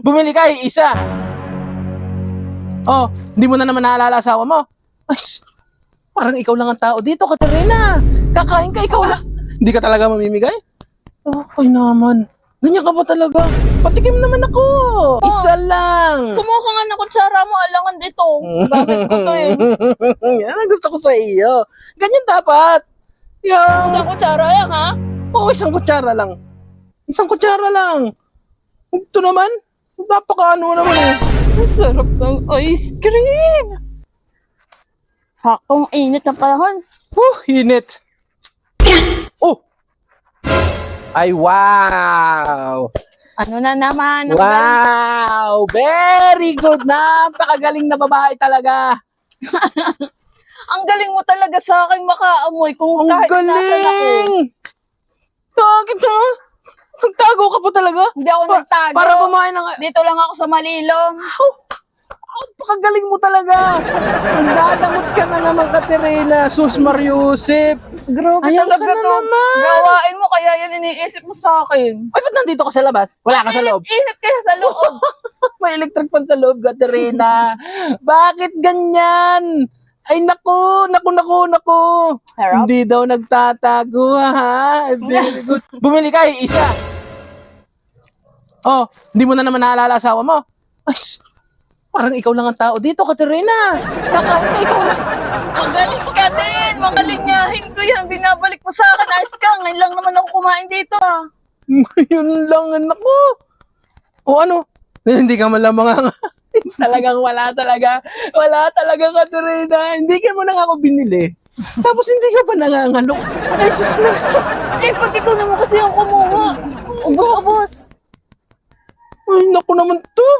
Bumili ka, isa. Oh, hindi mo na naman naalala asawa mo. Ay, parang ikaw lang ang tao dito, Katerina. Kakain ka, ikaw lang. Hindi ka talaga mamimigay? Okay naman. Ganyan ka ba talaga? Patikim naman ako. Isa lang. Kumuha nga ng kutsara mo, alangan dito. Gamit ko to eh. Yan ang gusto ko sa iyo. Ganyan dapat. Yan. Isang kutsara yan ha? Oo, isang kutsara lang. Isang kutsara lang. Ito naman, napaka ano naman eh. Ang sarap ng ice cream. Hakong init ng panahon. Oh, init. Oh! Ay, wow! Ano na naman? Ang Wow! Very good! Napakagaling na babae talaga! galing- Ang galing mo talaga sa akin makaamoy kung Ang kahit nasan ako. galing! Bakit ha? Ka talaga? Hindi ako Pa- nagtago. Para kumain ng... Dito lang ako sa Malilong. Napakagaling mo talaga! Nagdadamot ka na naman, Katerina! Sus Mariusip! Grabe Ayan ka talaga na to. naman. Gawain mo kaya yan iniisip mo sa akin. Ay, ba't nandito ka sa labas? Wala ka sa loob? Init kaya sa loob. May electric fan sa loob, Katerina. Bakit ganyan? Ay, naku, naku, naku, naku. Harap. Hindi daw nagtatago, ha? Very good. Bumili ka, isa. Oh, hindi mo na naman naalala asawa mo. Ay, parang ikaw lang ang tao dito, Katerina. Kakain ka, ikaw lang. Magaling ka din. Mga linyahin ko yan. Binabalik mo sa akin. Ayos ka. Ngayon lang naman ako kumain dito ah. Yun lang, anak ko. O ano? Hindi ka man lang mga... Talagang wala talaga. Wala talaga, Katerina. Hindi ka mo na nga ako binili. Tapos hindi ka pa nangangalo. Ay, sus mo. Eh, pag ikaw naman kasi yung kumuha. Ubus-ubus. Ay, naku naman to.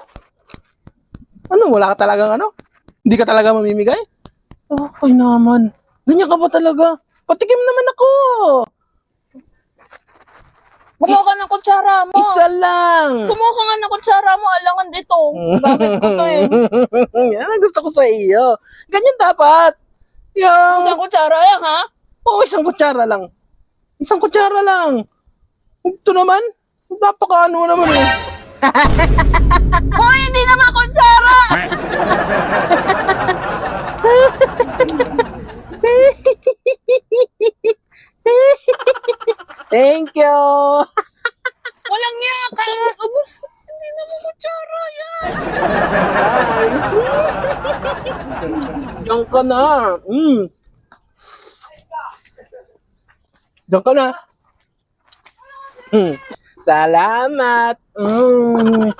Ano, wala ka talagang ano? Hindi ka talaga mamimigay? Okay naman. Ganyan ka ba talaga? Patikim naman ako. Kumuha ka ng kutsara mo. Isa lang. Kumuha ka nga ng kutsara mo. Alangan dito. Gamit ko to eh. Yan ang gusto ko sa iyo. Ganyan dapat. Yung... Isang kutsara yan ha? Oo, isang kutsara lang. Isang kutsara lang. Ito naman, napaka ano naman eh. Hoy, hindi naman kutsara! Thank you. Walang niya. Kaubos-ubos. Hindi naman kutsara yan. Diyan ka na. Mm. Diyan ka na. Mm. Salamat. Mm.